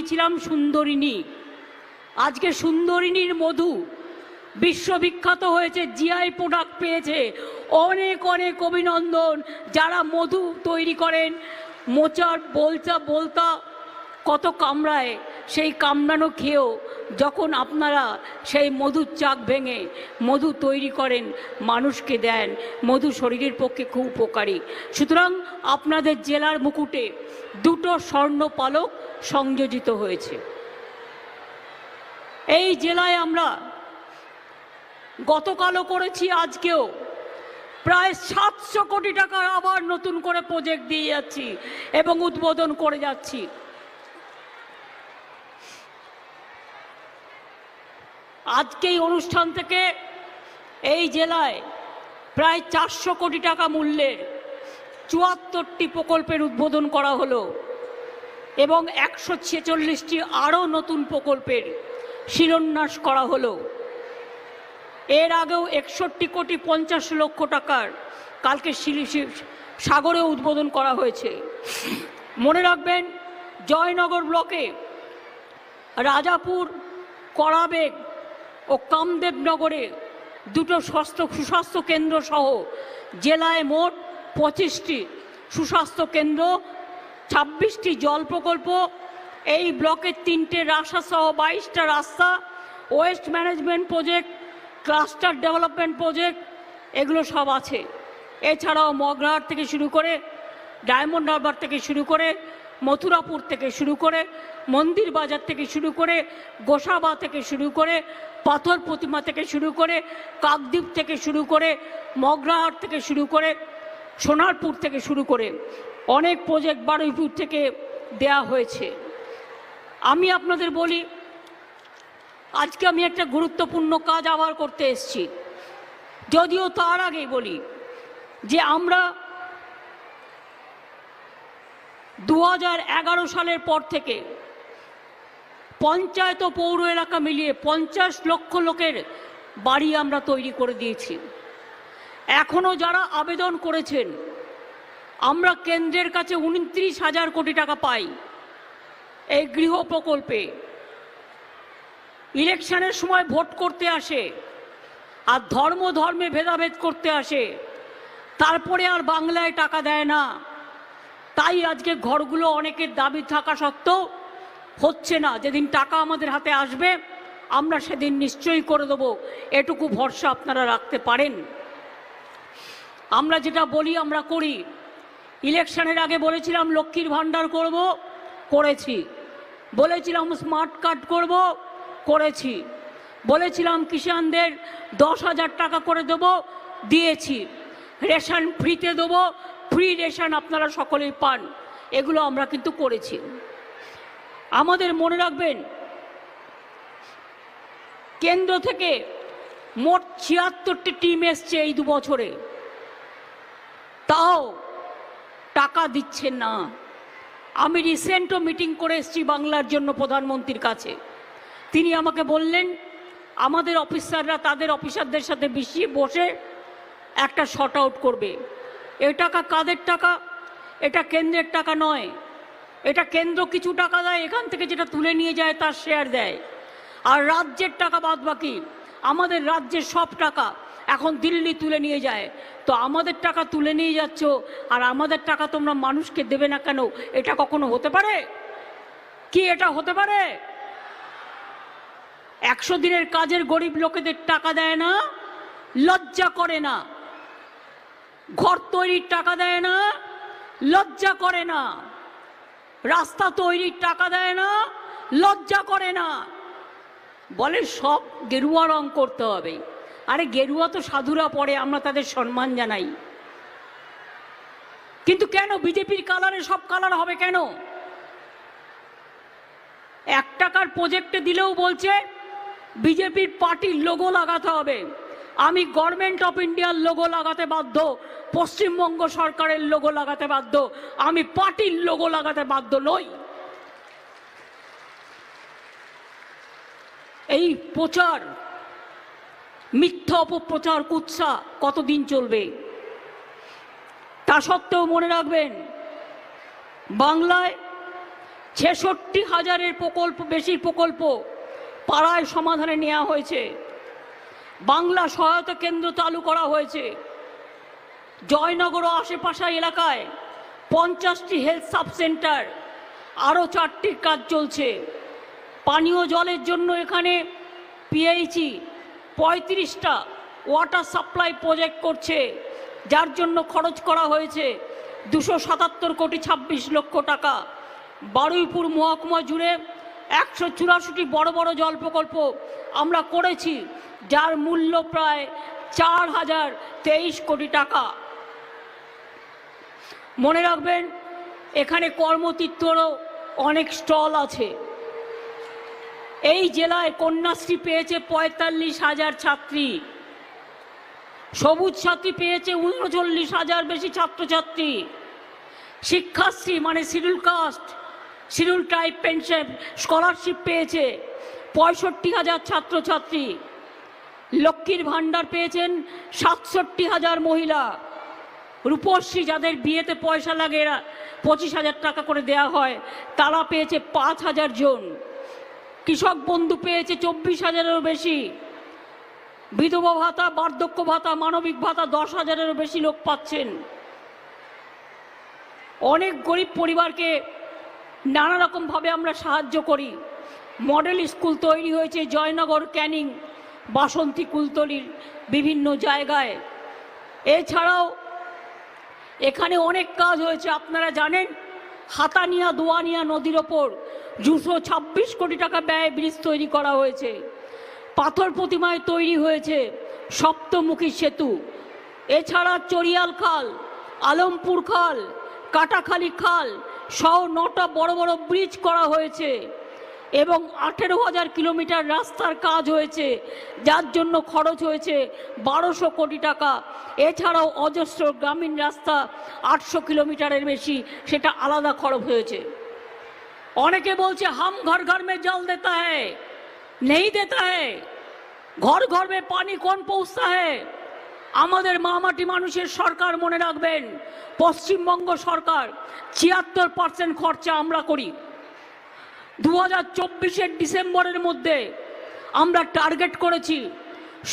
দিয়েছিলাম সুন্দরিনী আজকে সুন্দরিনীর মধু বিশ্ববিখ্যাত হয়েছে জিআই প্রোডাক্ট পেয়েছে। অনেক অনেক অভিনন্দন। যারা মধু তৈরি করেন, মোচার বলতা বলতা, কত কামড়ায়, সেই কামড়ানো খেয়েও যখন আপনারা সেই মধুর চাক ভেঙে মধু তৈরি করেন, মানুষকে দেন। মধু শরীরের পক্ষে খুব উপকারী। সুতরাং আপনাদের জেলার মুকুটে দুটো স্বর্ণ পালক সংযোজিত হয়েছে। এই জেলায় আমরা গতকালও করেছি, আজকেও। প্রায় সাতশো কোটি টাকার আবার নতুন করে প্রজেক্ট দিয়ে যাচ্ছি এবং উদ্বোধন করে যাচ্ছি। আজকে এই অনুষ্ঠান থেকে এই জেলায় প্রায় চারশো কোটি টাকা মূল্যের চুয়াত্তরটি প্রকল্পের উদ্বোধন করা হলো। এবং একশো ছেচল্লিশটি আরও নতুন প্রকল্পের শিলান্যাস করা হলো। এর আগেও একষট্টি কোটি পঞ্চাশ লক্ষ টাকার কালকে সাগরে উদ্বোধন করা হয়েছে। মনে রাখবেন, জয়নগর ব্লকে রাজাপুর করাবেগ ও কামদেবনগরে দুটো স্বাস্থ্য সুস্বাস্থ্য কেন্দ্র সহ জেলায় মোট পঁচিশটি সুস্বাস্থ্য কেন্দ্র ছাব্বিশটি জল প্রকল্প, এই ব্লকের তিনটে রাস্তা সহ বাইশটা রাস্তা waste management project cluster development project এগুলো সব আছে। এছাড়াও মগরাহাট থেকে শুরু করে, ডায়মন্ড হারবার থেকে শুরু করে, মথুরাপুর থেকে শুরু করে, মন্দির বাজার থেকে শুরু করে, গোসাবা থেকে শুরু করে, পাথর প্রতিমা থেকে শুরু করে, কাকদ্বীপ থেকে শুরু করে, মগরাহাট থেকে শুরু করে, সোনারপুর থেকে শুরু করে। অনেক প্রজেক্ট বারুইপুর থেকে দেয়া হয়েছে। আমি আপনাদের বলি, আজকে আমি একটা গুরুত্বপূর্ণ কাজ আবার করতে এসেছি। যদিও তার আগেই বলি যে আমরা দু হাজার এগারো সালের পর থেকে পঞ্চায়েত ও পৌর এলাকা মিলিয়ে পঞ্চাশ লক্ষ লোকের বাড়ি আমরা তৈরি করে দিয়েছি। এখনও যারা আবেদন করেছেন আমরা কেন্দ্রের কাছে উনত্রিশ হাজার কোটি টাকা পাই এই গৃহ প্রকল্পে। ইলেকশনের সময় ভোট করতে আসে আর ধর্ম ধর্মে ভেদাভেদ করতে আসে। তারপরে আর বাংলায় টাকা দেয় না। তাই আজকে ঘরগুলো অনেকের দাবি থাকা সত্ত্বেও হচ্ছে না। যেদিন টাকা আমাদের হাতে আসবে, আমরা সেদিন নিশ্চয়ই করে দেবো। এটুকু ভরসা আপনারা রাখতে পারেন। আমরা যেটা বলি, আমরা করি। ইলেকশনের আগে বলেছিলাম লক্ষ্মীর ভাণ্ডার করব, করেছি। বলেছিলাম স্মার্ট কার্ড করব, করেছি। বলেছিলাম কিষানদের দশ হাজার টাকা করে দেব, দিয়েছি। রেশন ফ্রিতে দেবো, ফ্রি রেশন আপনারা সকলেই পান। এগুলো আমরা কিন্তু করেছি। আমাদের মনে রাখবেন, কেন্দ্র থেকে মোট ছিয়াত্তরটি টিম এসছে এই দু বছরে তাও টাকা দিচ্ছে না। আমি রিসেন্টও মিটিং করে এসেছি বাংলার জন্য প্রধানমন্ত্রীর কাছে। তিনি আমাকে বললেন, আমাদের অফিসাররা তাদের অফিসারদের সাথে মিশিয়ে বসে একটা শর্ট আউট করবে। এ টাকা কাদের টাকা? এটা কেন্দ্রের টাকা নয়। এটা কেন্দ্র কিছু টাকা দেয়, এখান থেকে যেটা তুলে নিয়ে যায় তার শেয়ার দেয়। আর রাজ্যের টাকা বাদ বাকি। আমাদের রাজ্যের সব টাকা এখন দিল্লি তুলে নিয়ে যায়। তো আমাদের টাকা তুলে নিয়ে যাচ্ছ, আর আমাদের টাকা তোমরা মানুষকে দেবে না কেন? এটা কখনো হতে পারে? কি এটা হতে পারে? একশো দিনের কাজের গরিব লোকেদের টাকা দেয় না, লজ্জা করে না। ঘর তৈরির টাকা দেয় না, লজ্জা করে না। রাস্তা তৈরির টাকা দেয় না, লজ্জা করে না। বলে সব গেরুয়া রং করতে হবে। আরে গেরুয়া তো সাধুরা পড়ে, আমরা তাদের সম্মান জানাই। কিন্তু কেন বিজেপির কালারে সব কালার হবে কেন? এক টাকার প্রজেক্টে দিলেও বলছে, বিজেপির পার্টির লোগো লাগাতে হবে। আমি গভর্নমেন্ট অফ ইন্ডিয়ার লোগো লাগাতে বাধ্য, পশ্চিমবঙ্গ সরকারের লোগো লাগাতে বাধ্য, আমি পার্টির লোগো লাগাতে বাধ্য নই। এই প্রচার মিথ্যা অপপ্রচার কুৎসা কতদিন চলবে? তা সত্ত্বেও মনে রাখবেন, বাংলায় ছেষট্টি হাজারের প্রকল্প, বেশি প্রকল্প পাড়ায় সমাধানে নেওয়া হয়েছে। বাংলা সহায়তা কেন্দ্র চালু করা হয়েছে। জয়নগর ও আশেপাশে এলাকায় পঞ্চাশটি হেলথ সাব সেন্টার, আরও চারটির কাজ চলছে। পানীয় জলের জন্য এখানে পিএইচি পঁয়ত্রিশটা ওয়াটার সাপ্লাই প্রজেক্ট করছে, যার জন্য খরচ করা হয়েছে দুশো সাতাত্তর কোটি ছাব্বিশ লক্ষ টাকা। বারুইপুর মহকুমা জুড়ে একশো চুরাশিটি বড় বড় জল প্রকল্প আমরা করেছি, যার মূল্য প্রায় চার হাজার তেইশ কোটি টাকা। মনে রাখবেন, এখানে কর্মতীর্থরও অনেক স্টল আছে। এই জেলায় কন্যাশ্রী পেয়েছে পঁয়তাল্লিশ হাজার ছাত্রী। সবুজ সাথী পেয়েছে উনচল্লিশ হাজার বেশি ছাত্রছাত্রী। শিক্ষাশ্রী মানে schedule caste, schedule type pension, scholarship পেয়েছে পঁয়ষট্টি হাজার ছাত্রছাত্রী। লক্ষ্মীর ভাণ্ডার পেয়েছেন সাতষট্টি হাজার মহিলা। রূপশ্রী যাদের বিয়েতে পয়সা লাগে এরা পঁচিশ হাজার টাকা করে দেয়া হয়, তারা পেয়েছে পাঁচ হাজার জন। কৃষক বন্ধু পেয়েছে চব্বিশ হাজারেরও বেশি। বিধবা ভাতা, বার্ধক্য ভাতা, মানবিক ভাতা দশ হাজারেরও বেশি লোক পাচ্ছেন। অনেক গরিব পরিবারকে নানা রকমভাবে আমরা সাহায্য করি। মডেল স্কুল তৈরি হয়েছে জয়নগর ক্যানিং, বাসন্তী কুলতলির বিভিন্ন জায়গায়। এছাড়াও এখানে অনেক কাজ হয়েছে, আপনারা জানেন হাতানিয়া দোয়ানিয়া নদীর ওপর দুশো ছাব্বিশ কোটি টাকা ব্যয় ব্রিজ তৈরি করা হয়েছে। পাথর প্রতিমায় তৈরি হয়েছে সপ্তমুখী সেতু। এছাড়া চরিয়াল খাল, আলমপুর খাল, কাটাখালি খাল সহ নটা বড় বড় ব্রিজ করা হয়েছে। এবং আঠেরো হাজার কিলোমিটার রাস্তার কাজ হয়েছে, যার জন্য খরচ হয়েছে বারোশো কোটি টাকা। এছাড়াও অজস্র গ্রামীণ রাস্তা আটশো কিলোমিটারের বেশি, সেটা আলাদা খরচ হয়েছে। অনেকে বলছে, হাম ঘর ঘর মে জল দেতা হ্যায় নেই দেতা হ্যায় ঘর ঘর মে পানি কোন পৌঁছতা আমাদের মামাটি মানুষের সরকার মনে রাখবেন, পশ্চিমবঙ্গ সরকার, ছিয়াত্তর পার্সেন্ট খরচা আমরা করি। দু হাজার ডিসেম্বরের মধ্যে আমরা টার্গেট করেছি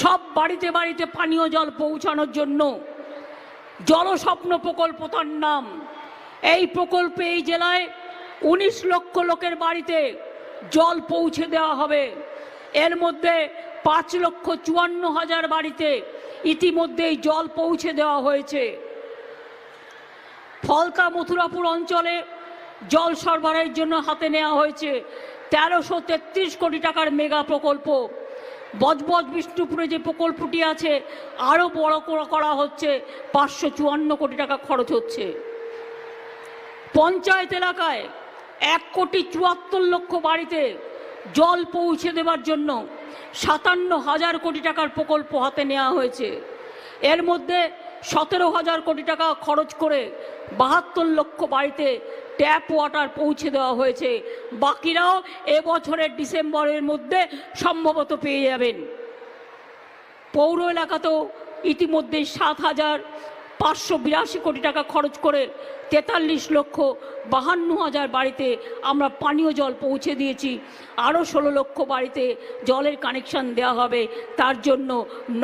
সব বাড়িতে বাড়িতে পানীয় জল পৌঁছানোর জন্য। জলস্বপ্ন প্রকল্প তার নাম। এই প্রকল্পে এই জেলায় উনিশ লক্ষ লোকের বাড়িতে জল পৌঁছে দেওয়া হবে। এর মধ্যে পাঁচ লক্ষ চুয়ান্ন হাজার বাড়িতে ইতিমধ্যেই জল পৌঁছে দেওয়া হয়েছে। ফলকা মথুরাপুর অঞ্চলে জল সরবরাহের জন্য হাতে নেওয়া হয়েছে তেরোশো তেত্রিশ কোটি টাকার মেগা প্রকল্প। বজবজ বিষ্ণুপুরে যে প্রকল্পটি আছে আরও বড় করা- হচ্ছে, পাঁচশো চুয়ান্ন কোটি টাকা খরচ হচ্ছে। পঞ্চায়েত এলাকায় এক কোটি চুয়াত্তর লক্ষ বাড়িতে জল পৌঁছে দেওয়ার জন্য সাতান্ন হাজার কোটি টাকার প্রকল্প হাতে নেওয়া হয়েছে। এর মধ্যে সতেরো হাজার কোটি টাকা খরচ করে বাহাত্তর লক্ষ বাড়িতে ট্যাপ ওয়াটার পৌঁছে দেওয়া হয়েছে। বাকিরাও এবছরের ডিসেম্বরের মধ্যে সম্ভবত পেয়ে যাবেন। পৌর এলাকাতেও ইতিমধ্যে সাত হাজার পাঁচশো বিরাশি কোটি টাকা খরচ করে তেতাল্লিশ লক্ষ বাহান্ন হাজার বাড়িতে আমরা পানীয় জল পৌঁছে দিয়েছি। আরও ষোলো লক্ষ বাড়িতে জলের কানেকশন দেওয়া হবে। তার জন্য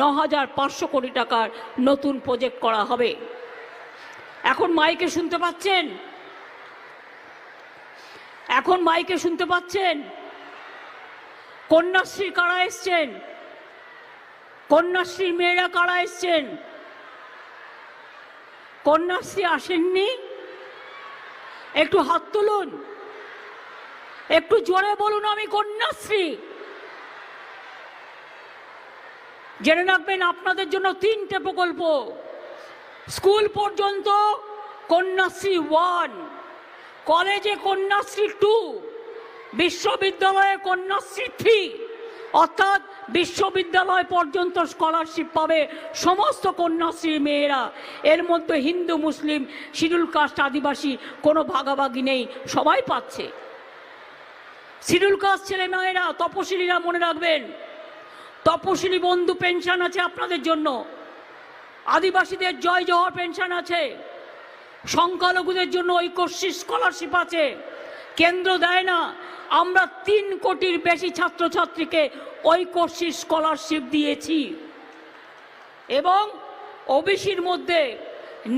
ন হাজার পাঁচশো কোটি টাকার নতুন প্রজেক্ট করা হবে। এখন মাইকে শুনতে পাচ্ছেন? এখন মাইকে শুনতে পাচ্ছেন? কন্যাশ্রী কারা এসছেন? কন্যাশ্রীর মেয়েরা কারা এসছেন? কন্যাশ্রী আসেননি? একটু হাত তুলুন। একটু জোরে বলুন আমি কন্যাশ্রী। জেনে রাখবেন আপনাদের জন্য তিনটে প্রকল্প। স্কুল পর্যন্ত কন্যাশ্রী ওয়ান কলেজে কন্যাশ্রী টু বিশ্ববিদ্যালয়ে কন্যাশ্রী থ্রি অর্থাৎ বিশ্ববিদ্যালয় পর্যন্ত স্কলারশিপ পাবে সমস্ত কন্যাশ্রী মেয়েরা। এর মধ্যে হিন্দু, মুসলিম, শিডিউল কাস্ট, আদিবাসী কোনো ভাগাভাগি নেই, সবাই পাচ্ছে। শিডিউল কাস্ট ছেলে মেয়েরা, তপশিলীরা মনে রাখবেন, তপশিলি বন্ধু পেনশন আছে আপনাদের জন্য। আদিবাসীদের জয় জহর পেনশন আছে। সংখ্যালঘুদের জন্য ঐকশ্রী স্কলারশিপ আছে। কেন্দ্র দেয় না। আমরা তিন কোটির বেশি ছাত্রছাত্রীকে ঐকর্ষী স্কলারশিপ দিয়েছি। এবং ওবিসির মধ্যে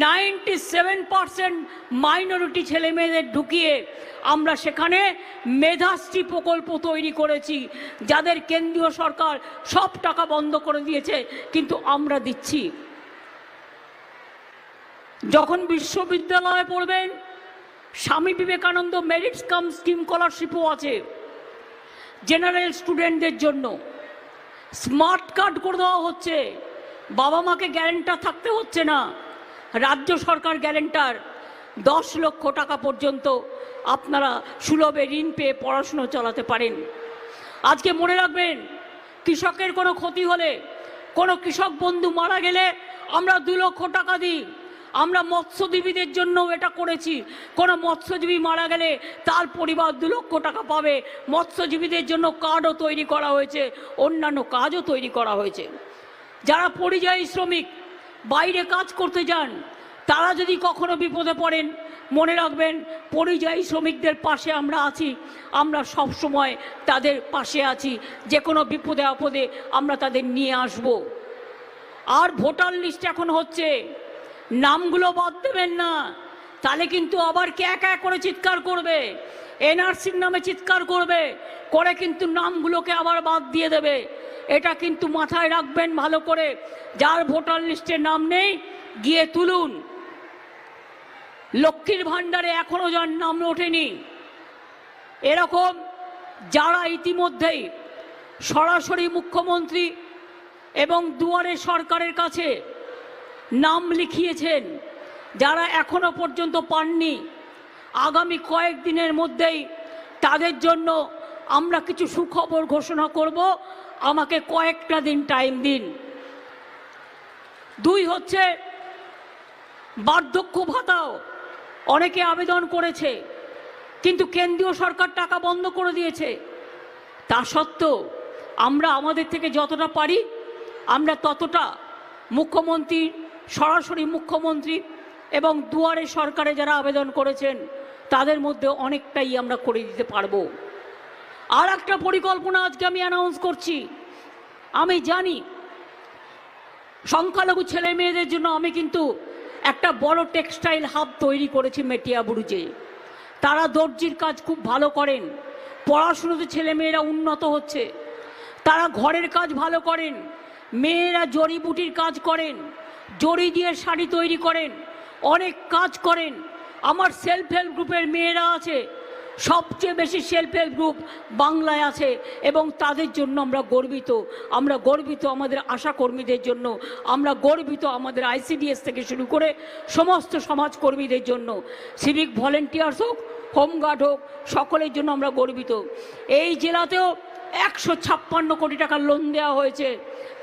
নাইনটি সেভেন পার্সেন্ট মাইনরিটি ছেলে মেয়েদের ঢুকিয়ে আমরা সেখানে মেধাশ্রী প্রকল্প তৈরি করেছি, যাদের কেন্দ্রীয় সরকার সব টাকা বন্ধ করে দিয়েছে, কিন্তু আমরা দিচ্ছি। যখন বিশ্ববিদ্যালয়ে পড়বেন Swami Vivekananda merit cum scheme স্কলারশিপও আছে। জেনারেল স্টুডেন্টদের জন্য। স্মার্ট কার্ড করে দেওয়া হচ্ছে। বাবা মাকে গ্যারেন্টার থাকতে হচ্ছে না। রাজ্য সরকার গ্যারেন্টার দশ লক্ষ টাকা পর্যন্ত আপনারা সুলভে ঋণ পেয়ে পড়াশুনো চালাতে পারেন। আজকে মনে রাখবেন, কৃষকের কোনো ক্ষতি হলে কোনো কৃষক বন্ধু মারা গেলে আমরা দু লক্ষ টাকা দিই। আমরা মৎস্যজীবীদের জন্য এটা করেছি। কোনো মৎস্যজীবী মারা গেলে তার পরিবার দু লক্ষ টাকা পাবে। মৎস্যজীবীদের জন্য কার্ডও তৈরি করা হয়েছে, অন্যান্য কাজও তৈরি করা হয়েছে। যারা পরিযায়ী শ্রমিক, বাইরে কাজ করতে যান, তারা যদি কখনো বিপদে পড়েন, মনে রাখবেন পরিযায়ী শ্রমিকদের পাশে আমরা আছি। আমরা সব সময় তাদের পাশে আছি। যে কোনো বিপদে আপদে আমরা তাদের নিয়ে আসব। আর ভোটার লিস্ট এখন হচ্ছে নামগুলো বাদ দেবেন না। তাহলে কিন্তু আবার কে একা করে চিৎকার করবে? এনআরসির নামে চিৎকার করবে, করে কিন্তু নামগুলোকে আবার বাদ দিয়ে দেবে। এটা কিন্তু মাথায় রাখবেন ভালো করে। যার ভোটার লিস্টে নাম নেই, গিয়ে তুলুন। লক্ষ্মীর ভাণ্ডারে এখনও যার নাম ওঠেনি। এরকম যারা ইতিমধ্যেই সরাসরি মুখ্যমন্ত্রী এবং দুয়ারে সরকারের কাছে নাম লিখিয়েছেন, যারা এখনও পর্যন্ত পাননি। আগামী কয়েকদিনের মধ্যেই তাদের জন্য আমরা কিছু সুখবর ঘোষণা করব। আমাকে কয়েকটা দিন টাইম দিন। দুই হচ্ছে, বার্ধক্য ভাতাও অনেকে আবেদন করেছে, কিন্তু কেন্দ্রীয় সরকার টাকা বন্ধ করে দিয়েছে। তা সত্ত্বেও আমরা আমাদের থেকে যতটা পারি, আমরা ততটা মুখ্যমন্ত্রী সরাসরি মুখ্যমন্ত্রী এবং দুয়ারে সরকারে যারা আবেদন করেছেন, তাদের মধ্যে অনেকটাই আমরা করে দিতে পারব। আর একটা পরিকল্পনা আজকে আমি অ্যানাউন্স করছি। আমি জানি সংখ্যালঘু ছেলে মেয়েদের জন্য আমি কিন্তু একটা বড় টেক্সটাইল হাব তৈরি করেছি মেটিয়াবুরুজে তারা দর্জির কাজ খুব ভালো করেন, পড়াশুনোতে ছেলে মেয়েরা উন্নত হচ্ছে, তারা ঘরের কাজ ভালো করেন, মেয়েরা জড়িবুটির কাজ করেন জড়ি দিয়ে শাড়ি তৈরি করেন, অনেক কাজ করেন। আমার সেলফ হেল্প গ্রুপের মেয়েরা আছে, সবচেয়ে বেশি সেলফ হেল্প গ্রুপ বাংলায় আছে এবং তাদের জন্য আমরা গর্বিত। আমরা গর্বিত আমাদের আশাকর্মীদের জন্য, আমরা গর্বিত আমাদের আইসিডিএস থেকে শুরু করে সমস্ত সমাজকর্মীদের জন্য। সিভিক ভলেন্টিয়ার্স হোক হোমগার্ড হোক, সকলের জন্য আমরা গর্বিত। এই জেলাতেও একশো ছাপ্পান্ন কোটি টাকার লোন দেওয়া হয়েছে,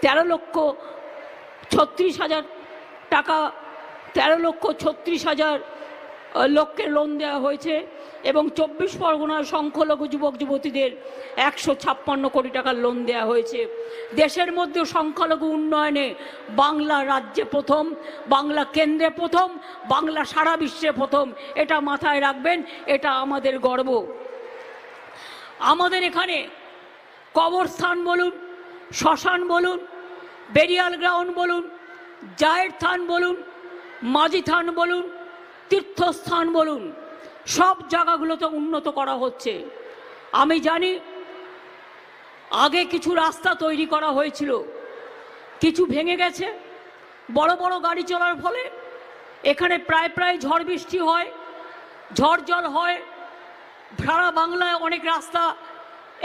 তেরো লক্ষ ছত্রিশ হাজার টাকা, তেরো লক্ষ ছত্রিশ হাজার লোককে লোন দেওয়া হয়েছে এবং চব্বিশ পরগনার সংখ্যালঘু যুবক যুবতীদের একশো ছাপ্পান্ন কোটি টাকার লোন দেওয়া হয়েছে। দেশের মধ্যে সংখ্যালঘু উন্নয়নে বাংলা রাজ্যে প্রথম, বাংলা কেন্দ্রে প্রথম, বাংলা সারা বিশ্বে প্রথম। এটা মাথায় রাখবেন, এটা আমাদের গর্ব। আমাদের এখানে কবরস্থান বলুন, শ্মশান বলুন বেরিয়াল গ্রাউন্ড বলুন, জায়ের থান বলুন, মাঝি থান বলুন, তীর্থস্থান বলুন, সব জায়গাগুলোতে উন্নত করা হচ্ছে। আমি জানি আগে কিছু রাস্তা তৈরি করা হয়েছিল, কিছু ভেঙে গেছে, বড় বড় গাড়ি চলার ফলে এখানে প্রায় প্রায় ঝড় বৃষ্টি হয়, ঝড় জল হয় সারা বাংলায় অনেক রাস্তা,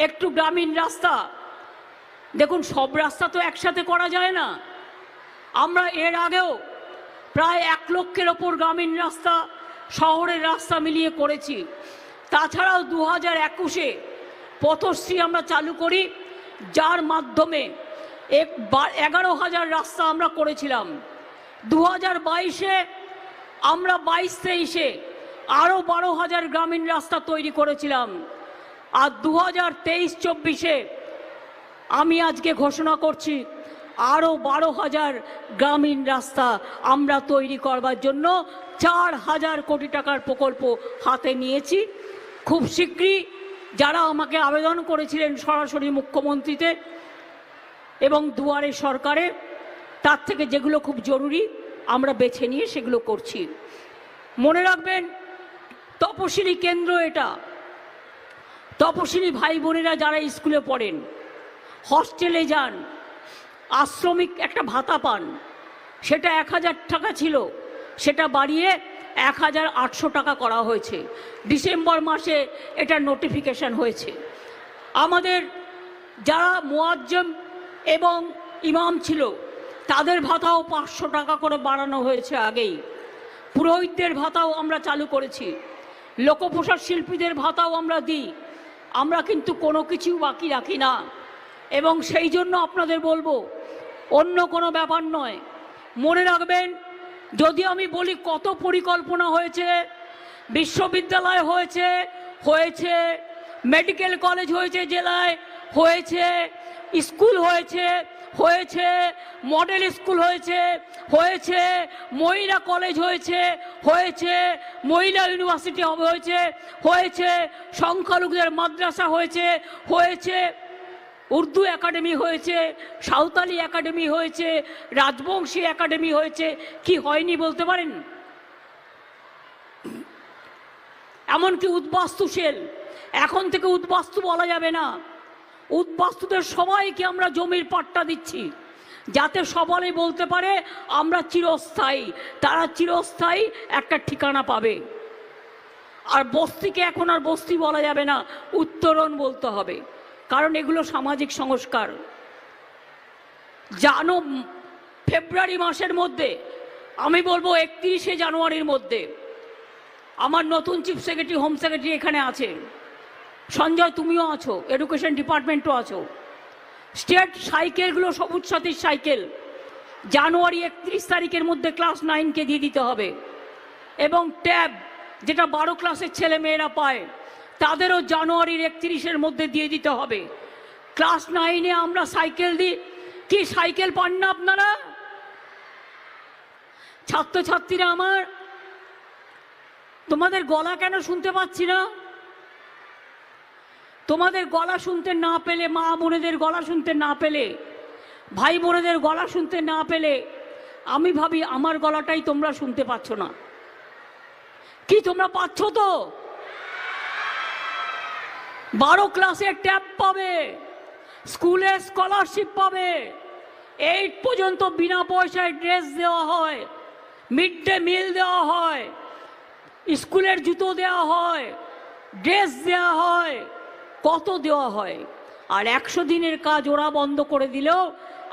একটু গ্রামীণ রাস্তা দেখুন, সব রাস্তা তো একসাথে করা যায় না। আমরা এর আগেও প্রায় এক লক্ষের ওপর গ্রামীণ রাস্তা, শহরের রাস্তা মিলিয়ে করেছি। তাছাড়াও দু হাজার একুশে পথশ্রী আমরা চালু করি, যার মাধ্যমে এক এগারো হাজার রাস্তা আমরা করেছিলাম। দু হাজার বাইশে আমরা বাইশ তেইশে আরও বারো হাজার গ্রামীণ রাস্তা তৈরি করেছিলাম। আর দু হাজার তেইশ চব্বিশে আমি আজকে ঘোষণা করছি আরও বারো হাজার গ্রামীণ রাস্তা আমরা তৈরি করবার জন্য চার হাজার কোটি টাকার প্রকল্প হাতে নিয়েছি। খুব শীঘ্রই যারা আমাকে আবেদন করেছিলেন সরাসরি মুখ্যমন্ত্রীতে এবং দুয়ারে সরকারে, তার থেকে যেগুলো খুব জরুরি আমরা বেছে নিয়ে সেগুলো করছি। মনে রাখবেন, তপশিলি কেন্দ্র এটা। তপশিলি ভাই বোনেরা যারা স্কুলে পড়েন হস্টেলে যান, আশ্রমিক একটা ভাতা পান, সেটা এক হাজার টাকা ছিল, সেটা বাড়িয়ে এক হাজার আটশো টাকা করা হয়েছে। ডিসেম্বর মাসে এটা নোটিফিকেশন হয়েছে। আমাদের যারা মোয়াজ্জম এবং ইমাম ছিল, তাদের ভাতাও পাঁচশো টাকা করে বাড়ানো হয়েছে আগেই। পুরোহিতদের ভাতাও আমরা চালু করেছি। লোকপ্রসাদ শিল্পীদের ভাতাও আমরা দিই। আমরা কিন্তু কোনো কিছু বাকি রাখি না। এবং সেই জন্য আপনাদের বলব, অন্য কোনো ব্যাপার নয়। মনে রাখবেন, যদি আমি বলি কত পরিকল্পনা হয়েছে, বিশ্ববিদ্যালয় হয়েছে হয়েছে, মেডিকেল কলেজ হয়েছে, জেলায় হয়েছে, স্কুল হয়েছে হয়েছে, মডেল স্কুল হয়েছে হয়েছে, মহিলা কলেজ হয়েছে হয়েছে, মহিলা ইউনিভার্সিটি হয়েছে হয়েছে, সংখ্যালঘুদের মাদ্রাসা হয়েছে হয়েছে উর্দু একাডেমি হয়েছে, সাঁওতালি একাডেমি হয়েছে, রাজবংশী একাডেমি হয়েছে, কি হয়নি বলতে পারেন? এমনকি উদ্বাস্তু সেল, এখন থেকে উদ্বাস্তু বলা যাবে না। উদ্বাস্তুদের সবাইকে আমরা জমির পাট্টা দিচ্ছি, যাতে সবাই বলতে পারে আমরা চিরস্থায়ী, তারা চিরস্থায়ী একটা ঠিকানা পাবে। আর বস্তিকে এখন আর বস্তি বলা যাবে না, উত্তরণ বলতে হবে। কারণ এগুলো সামাজিক সংস্কার। জানো, ফেব্রুয়ারি মাসের মধ্যে, আমি বলব একত্রিশে জানুয়ারির মধ্যে, আমার নতুন চিফ সেক্রেটারি, হোম সেক্রেটারি এখানে আছে। সঞ্জয়, তুমিও আছো, এডুকেশন ডিপার্টমেন্টও আছো। স্টেট সাইকেলগুলো সবুজ সাথীর সাইকেল। জানুয়ারি একত্রিশ তারিখের মধ্যে ক্লাস নাইনকে দিয়ে দিতে হবে। এবং ট্যাব, যেটা বারো ক্লাসের ছেলে মেয়েরা পায় তাদেরও জানুয়ারির একত্রিশের মধ্যে দিয়ে দিতে হবে। ক্লাস নাইনে আমরা সাইকেল দিই। কি সাইকেল পান না আপনারা? ছাত্রছাত্রীরা আমার, তোমাদের গলা কেন শুনতে পাচ্ছি না? তোমাদের গলা শুনতে না পেলে, মা বোনেদের গলা শুনতে না পেলে, ভাই বোনেদের গলা শুনতে না পেলে, আমি ভাবি আমার গলাটাই তোমরা শুনতে পাচ্ছ না। কি তোমরা পাচ্ছ তো? বারো ক্লাসে ট্যাব পাবে স্কুলে স্কলারশিপ পাবে। এইট পর্যন্ত বিনা পয়সায় ড্রেস দেওয়া হয় মিড ডে মিল দেওয়া হয় স্কুলের জুতো দেওয়া হয় ড্রেস দেওয়া হয়, কত দেওয়া হয়? আর একশো দিনের কাজ ওরা বন্ধ করে দিলেও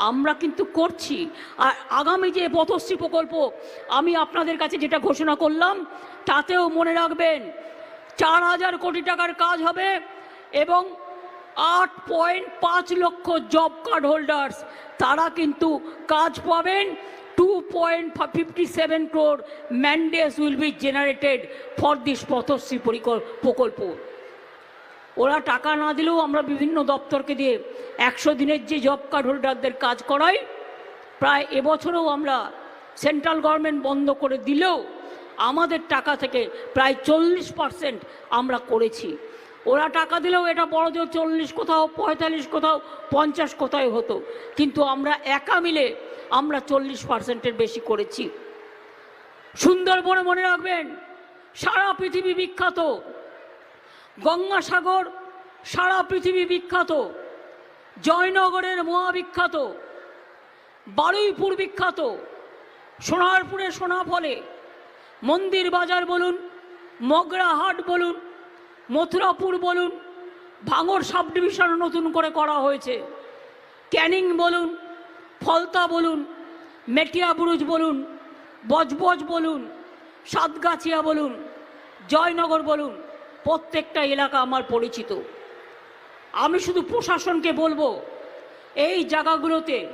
আমরা কিন্তু করছি। আর আগামী যে পথশ্রী প্রকল্প, আমি আপনাদের কাছে যেটা ঘোষণা করলাম, তাতেও মনে রাখবেন, চার হাজার কোটি টাকার কাজ হবে এবং আট পয়েন্ট পাঁচ লক্ষ জব কার্ড হোল্ডার্স তারা কিন্তু কাজ পাবেন। Two point fifty seven crore mandays will be generated for this Pathashree পরিকল- প্রকল্প ওরা টাকা না দিলেও আমরা বিভিন্ন দপ্তরকে দিয়ে একশো দিনের যে জব কার্ড হোল্ডারদের কাজ করাই, প্রায় এবছরেও আমরা সেন্ট্রাল গভর্নমেন্ট বন্ধ করে দিলেও আমাদের টাকা থেকে প্রায় চল্লিশ পার্সেন্ট আমরা করেছি। ওরা টাকা দিলেও এটা বড় জোর চল্লিশ কোথাও, পঁয়তাল্লিশ কোথাও, পঞ্চাশ কোথায় হতো। কিন্তু আমরা একা মিলে আমরা চল্লিশ পার্সেন্টের বেশি করেছি। সুন্দরবনে মনে রাখবেন, সারা পৃথিবী বিখ্যাত। গঙ্গাসাগর সারা পৃথিবী বিখ্যাত। জয়নগরের মহা বিখ্যাত বারুইপুর বিখ্যাত। সোনারপুরে সোনা ফলে। মন্দির বাজার বলুন, মগরাহাট বলুন মথুরাপুর বলুন, ভাঙর সাব ডিভিশন নতুন করে করা হয়েছে। ক্যানিং বলুন, ফলতা বলুন, মেটিয়া বুরুজ বলুন, বজবজ বলুন, সাতগাছিয়া বলুন, জয়নগর বলুন, প্রত্যেকটা এলাকা আমার পরিচিত। আমি শুধু প্রশাসনকে বলব, এই জায়গাগুলোতে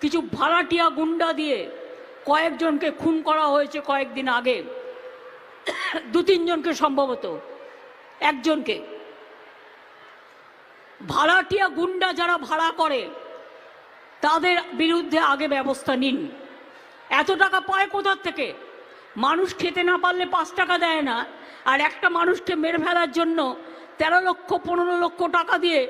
কিছু ভাড়াটিয়া গুন্ডা দিয়ে কয়েকজনকে খুন করা হয়েছে কয়েকদিন আগে। দু তিনজনকে সম্ভবত। একজনকে। ভাড়াটিয়া গুন্ডা যারা ভাড়া করে, তাদের বিরুদ্ধে আগে ব্যবস্থা নিন। এত টাকা পায় কোথার থেকে? মানুষ খেতে না পারলে পাঁচ টাকা দেয় না। আর একটা মানুষকে মেরে ফেলার জন্য তেরো লক্ষ, পনেরো লক্ষ টাকা দিয়ে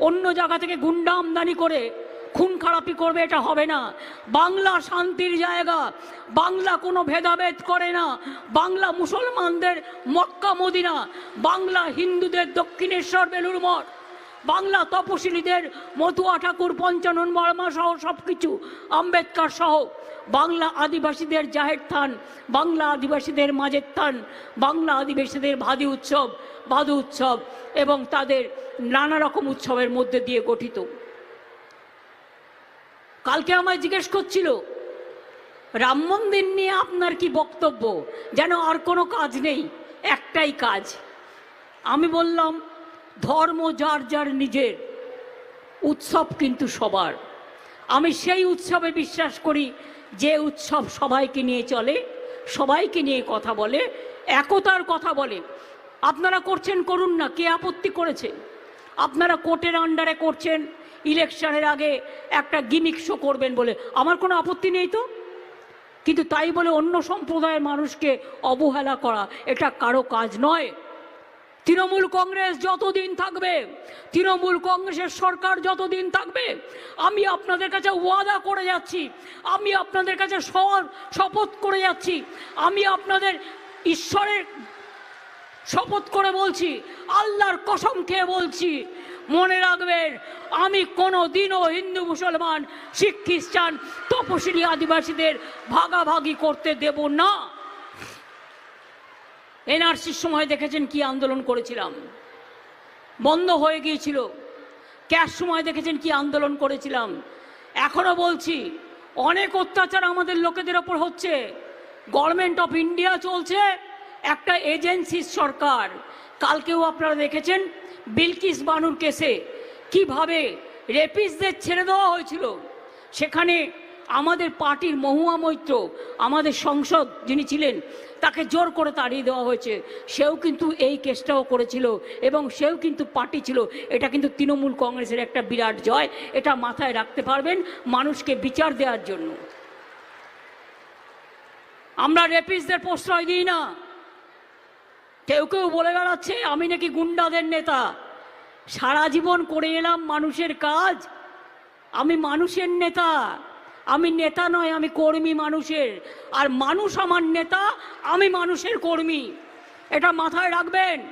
অন্য জায়গা থেকে গুন্ডা আমদানি করে খুন খারাপি করবে, এটা হবে না। বাংলা শান্তির জায়গা, বাংলা কোনো ভেদাভেদ করে না। বাংলা মুসলমানদের মক্কা, মদিনা, বাংলা হিন্দুদের দক্ষিণেশ্বর বেলুর মঠ, বাংলা তপশিলীদের মতুয়া ঠাকুর, পঞ্চানন বর্মা সহ সব কিছু আম্বেদকর সহ। বাংলা আদিবাসীদের জাহের থান, বাংলা আদিবাসীদের মাঝের থান, বাংলা আদিবাসীদের ভাদি উৎসব, ভাদু উৎসব এবং তাদের নানা রকম উৎসবের মধ্যে দিয়ে গঠিত। কালকে আমায় জিজ্ঞেস করছিল, রাম মন্দির নিয়ে আপনার কি বক্তব্য? যেন আর কোনো কাজ নেই, একটাই কাজ। আমি বললাম, ধর্ম যার যার নিজের, উৎসব কিন্তু সবার। আমি সেই উৎসবে বিশ্বাস করি, যে উৎসব সবাইকে নিয়ে চলে, সবাইকে নিয়ে কথা বলে, একতার কথা বলে। আপনারা করছেন করুন না, কে আপত্তি করেছে? আপনারা কোর্টের আন্ডারে করছেন ইলেকশনের আগে একটা গিমিক শো করবেন বলে। আমার কোনো আপত্তি নেই তো? কিন্তু তাই বলে অন্য সম্প্রদায়ের মানুষকে অবহেলা করা, এটা কারও কাজ নয়। তৃণমূল কংগ্রেস যতদিন থাকবে, তৃণমূল কংগ্রেসের সরকার যতদিন থাকবে, আমি আপনাদের কাছে ওয়াদা করে যাচ্ছি, আমি আপনাদের কাছে শপথ করে যাচ্ছি, আমি আপনাদের ঈশ্বরের শপথ করে বলছি, আল্লাহর কসম খেয়ে বলছি মনে রাখবেন, আমি কোনো দিনও হিন্দু, মুসলমান, শিখ, খ্রিস্টান, তপশিলি আদিবাসীদের ভাগাভাগি করতে দেব না। এনআরসির সময় দেখেছেন কি আন্দোলন করেছিলাম? বন্ধ হয়ে গিয়েছিল। ক্যাশ সময় দেখেছেন কি আন্দোলন করেছিলাম? এখনও বলছি, অনেক অত্যাচার আমাদের লোকেদের ওপর হচ্ছে। গভর্নমেন্ট অফ ইন্ডিয়া চলছে, একটা এজেন্সির সরকার। কালকেও আপনারা দেখেছেন বিলকিস বানুর কেসে কীভাবে রেপিসদের ছেড়ে দেওয়া হয়েছিল? সেখানে আমাদের পার্টির মহুয়া মৈত্র, আমাদের সংসদ যিনি ছিলেন, তাকে জোর করে তাড়িয়ে দেওয়া হয়েছে। সেও কিন্তু এই কেসটাও করেছিল এবং সেও কিন্তু পার্টি ছিল। এটা কিন্তু তৃণমূল কংগ্রেসের একটা বিরাট জয়। এটা মাথায় রাখতে পারবেন মানুষকে বিচার দেওয়ার জন্য। আমরা রেপিসদের প্রশ্রয় দিই না। কেউ কেউ বলে বেড়াচ্ছে, আমি নাকি গুন্ডাদের নেতা। সারা জীবন করে এলাম মানুষের কাজ। আমি মানুষের নেতা। আমি নেতা নয়, আমি কর্মী মানুষের। আর মানুষ আমার নেতা, আমি মানুষের কর্মী। এটা মাথায় রাখবেন।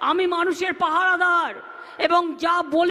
আমি মানুষের পাহারাদার এবং যা বলে